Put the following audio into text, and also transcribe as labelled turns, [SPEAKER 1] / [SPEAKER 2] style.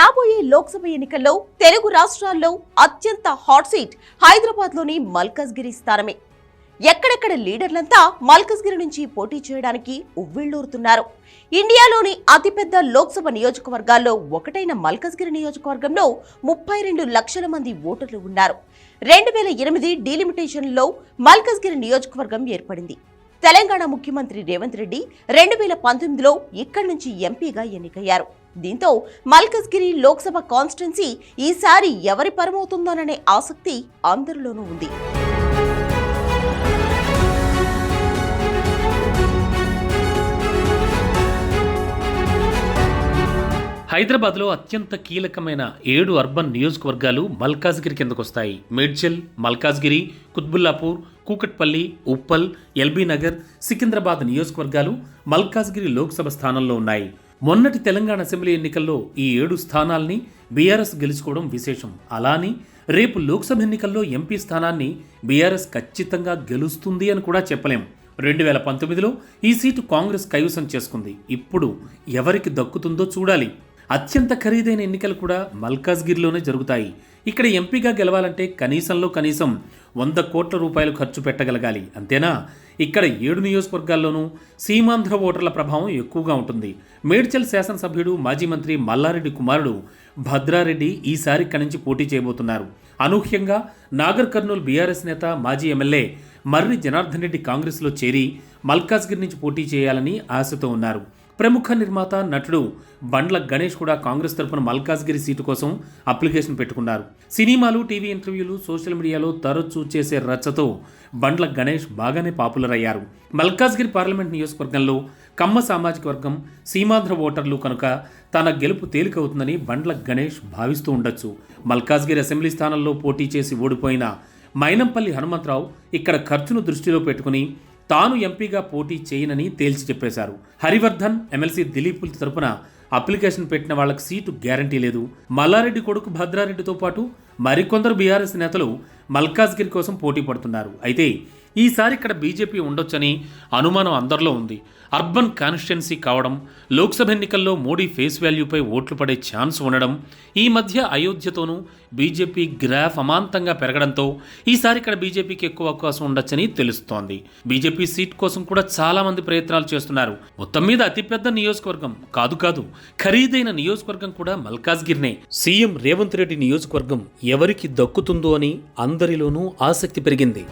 [SPEAKER 1] రాబోయే లోక్సభ ఎన్నికల్లో తెలుగు రాష్ట్రాల్లో అత్యంత హాట్ సీట్ హైదరాబాద్లోని మల్కజ్గిరి స్థానమే. ఎక్కడెక్కడ లీడర్లంతా మల్కజ్గిరి నుంచి పోటీ చేయడానికి ఉవ్విళ్ళూరుతున్నారు ఇండియాలోని అతిపెద్ద లోక్సభ నియోజకవర్గాల్లో ఒకటైన మల్కజ్గిరి నియోజకవర్గంలో ముప్పై రెండు లక్షల మంది ఓటర్లు ఉన్నారు. రెండు వేల ఎనిమిది డీలిమిటేషన్లో మల్కజ్గిరి నియోజకవర్గం ఏర్పడింది. తెలంగాణ ముఖ్యమంత్రి రేవంత్ రెడ్డి రెండు వేల పంతొమ్మిదిలో ఇక్కడి నుంచి ఎంపీగా ఎన్నికయ్యారు. దీంతో మల్కజ్గిరి లోక్సభ కాన్స్టిట్యున్సీ ఈసారి ఎవరి పరమవుతుందోననే ఆసక్తి అందరిలోనూ ఉంది.
[SPEAKER 2] హైదరాబాద్లో అత్యంత కీలకమైన ఏడు అర్బన్ నియోజకవర్గాలు మల్కాజ్గిరి కిందకు వస్తాయి మేడ్చల్ మల్కాజ్గిరి కుత్బుల్లాపూర్ కూకట్పల్లి ఉప్పల్ ఎల్బీ నగర్ సికింద్రాబాద్ నియోజకవర్గాలు మల్కాజ్గిరి లోక్సభ స్థానంలో ఉన్నాయి. మొన్నటి తెలంగాణ అసెంబ్లీ ఎన్నికల్లో ఈ ఏడు స్థానాల్ని బీఆర్ఎస్ గెలుచుకోవడం విశేషం. అలాని రేపు లోక్సభ ఎన్నికల్లో ఎంపీ స్థానాన్ని బీఆర్ఎస్ ఖచ్చితంగా గెలుస్తుంది అని కూడా చెప్పలేం. రెండు వేల పంతొమ్మిదిలో ఈ సీటు కాంగ్రెస్ కైవసం చేసుకుంది. ఇప్పుడు ఎవరికి దక్కుతుందో చూడాలి. అత్యంత ఖరీదైన ఎన్నికలు కూడా మల్కాజ్గిరిలోనే జరుగుతాయి. ఇక్కడ ఎంపీగా గెలవాలంటే కనీసంలో కనీసం వంద కోట్ల రూపాయలు ఖర్చు పెట్టగలగాలి. అంతేనా? ఇక్కడ ఏడు నియోజకవర్గాల్లోనూ సీమాంధ్ర ఓటర్ల ప్రభావం ఎక్కువగా ఉంటుంది. మేడ్చల్ శాసనసభ్యుడు మాజీ మంత్రి మల్లారెడ్డి కుమారుడు భద్రారెడ్డి ఈసారి ఇక్కడి నుంచి పోటీ చేయబోతున్నారు. అనూహ్యంగా నాగర్ కర్నూలు బీఆర్ఎస్ నేత మాజీ ఎమ్మెల్యే మర్రి జనార్దన్ రెడ్డి కాంగ్రెస్లో చేరి మల్కాజ్గిరి నుంచి పోటీ చేయాలని ఆశతో ఉన్నారు. ప్రముఖ నిర్మాత నటుడు బండ్ల గణేష్ కూడా కాంగ్రెస్ తరపున మల్కాజ్గిరి సీటు కోసం అప్లికేషన్ పెట్టుకున్నారు. సినిమాలు టీవీ ఇంటర్వ్యూలు సోషల్ మీడియాలో తరచూ చేసే రచ్చతో బండ్ల గణేష్ బాగానే పాపులర్ అయ్యారు మల్కాజ్గిరి పార్లమెంట్ నియోజకవర్గంలో కమ్మ సామాజిక వర్గం సీమాంధ్ర ఓటర్లు కనుక తన గెలుపు తేలికవుతుందని బండ్ల గణేష్ భావిస్తూ ఉండొచ్చు. మల్కాజ్గిరి అసెంబ్లీ స్థానంలో పోటీ చేసి ఓడిపోయిన మైనంపల్లి హనుమంతరావు ఇక్కడ ఖర్చును దృష్టిలో పెట్టుకుని తాను ఎంపీగా పోటీ చేయనని తేల్చి చెప్పేశారు. హరివర్ధన్ ఎమ్మెల్సీ దిలీప్ తరపున అప్లికేషన్ పెట్టిన వాళ్ళకి సీటు గ్యారంటీ లేదు. మల్లారెడ్డి కొడుకు భద్రారెడ్డితో పాటు మరికొందరు బీఆర్ఎస్ నేతలు మల్కాజ్గిరి కోసం పోటీ పడుతున్నారు. అయితే ఈసారి ఇక్కడ బీజేపీ ఉండొచ్చని అనుమానం అందరిలో ఉంది. అర్బన్ కాన్స్టిట్యున్సీ కావడం లోక్సభ ఎన్నికల్లో మోడీ ఫేస్ వాల్యూపై ఓట్లు పడే ఛాన్స్ ఉండడం ఈ మధ్య అయోధ్యతోనూ బీజేపీ గ్రాఫ్ అమాంతంగా పెరగడంతో ఈసారి ఇక్కడ బీజేపీకి ఎక్కువ అవకాశం ఉండొచ్చని తెలుస్తోంది. బీజేపీ సీట్ కోసం కూడా చాలా మంది ప్రయత్నాలు చేస్తున్నారు. మొత్తం మీద అతిపెద్ద నియోజకవర్గం కాదు కాదు ఖరీదైన నియోజకవర్గం కూడా మల్కాజ్గిరినే. సీఎం రేవంత్ రెడ్డి నియోజకవర్గం ఎవరికి దక్కుతుందో అని అందరిలోనూ ఆసక్తి పెరిగింది.